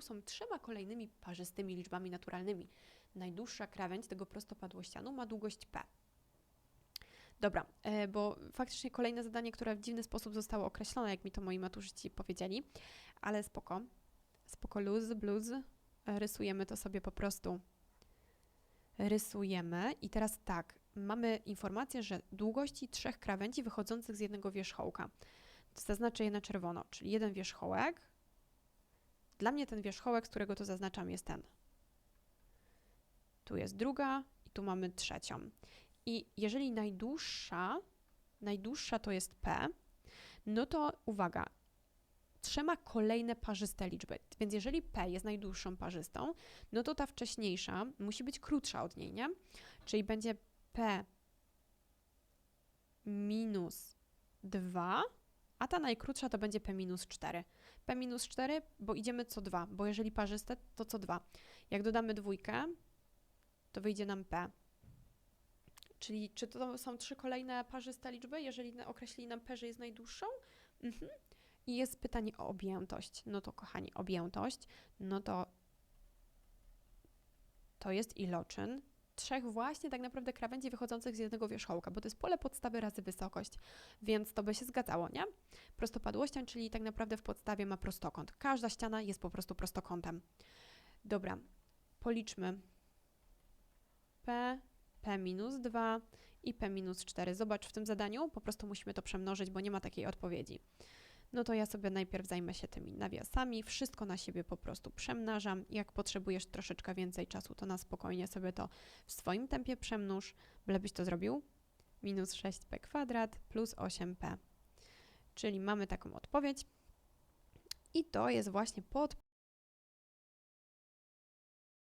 są trzema kolejnymi parzystymi liczbami naturalnymi. Najdłuższa krawędź tego prostopadłościanu ma długość p. Dobra, e, bo faktycznie kolejne zadanie, które w dziwny sposób zostało określone, jak mi to moi maturzyści powiedzieli, ale spoko. Spoko luz, blues. E, Rysujemy to sobie po prostu. Rysujemy i teraz tak, mamy informację, że długości trzech krawędzi wychodzących z jednego wierzchołka. Zaznaczę je na czerwono, czyli jeden wierzchołek. Dla mnie ten wierzchołek, z którego to zaznaczam, jest ten. Tu jest druga i tu mamy trzecią. I jeżeli najdłuższa, najdłuższa to jest P, no to uwaga, trzyma kolejne parzyste liczby. Więc jeżeli P jest najdłuższą parzystą, no to ta wcześniejsza musi być krótsza od niej, nie? Czyli będzie P minus 2, a ta najkrótsza to będzie P minus 4. P minus 4, bo idziemy co 2, bo jeżeli parzyste, to co 2. Jak dodamy dwójkę, to wyjdzie nam P. Czyli czy to są trzy kolejne parzyste liczby, jeżeli określili nam P, że jest najdłuższą? Mhm. I jest pytanie o objętość. No to kochani, objętość, no to to jest iloczyn trzech właśnie tak naprawdę krawędzi wychodzących z jednego wierzchołka, bo to jest pole podstawy razy wysokość, więc to by się zgadzało, nie? Prostopadłością, czyli tak naprawdę w podstawie ma prostokąt. Każda ściana jest po prostu prostokątem. Dobra, policzmy P, P minus 2 i P minus 4. Zobacz w tym zadaniu, po prostu musimy to przemnożyć, bo nie ma takiej odpowiedzi. No to ja sobie najpierw zajmę się tymi nawiasami, wszystko na siebie po prostu przemnażam. Jak potrzebujesz troszeczkę więcej czasu, to na spokojnie sobie to w swoim tempie przemnóż, byś to zrobił. Minus 6p kwadrat plus 8p. Czyli mamy taką odpowiedź. I to jest właśnie pod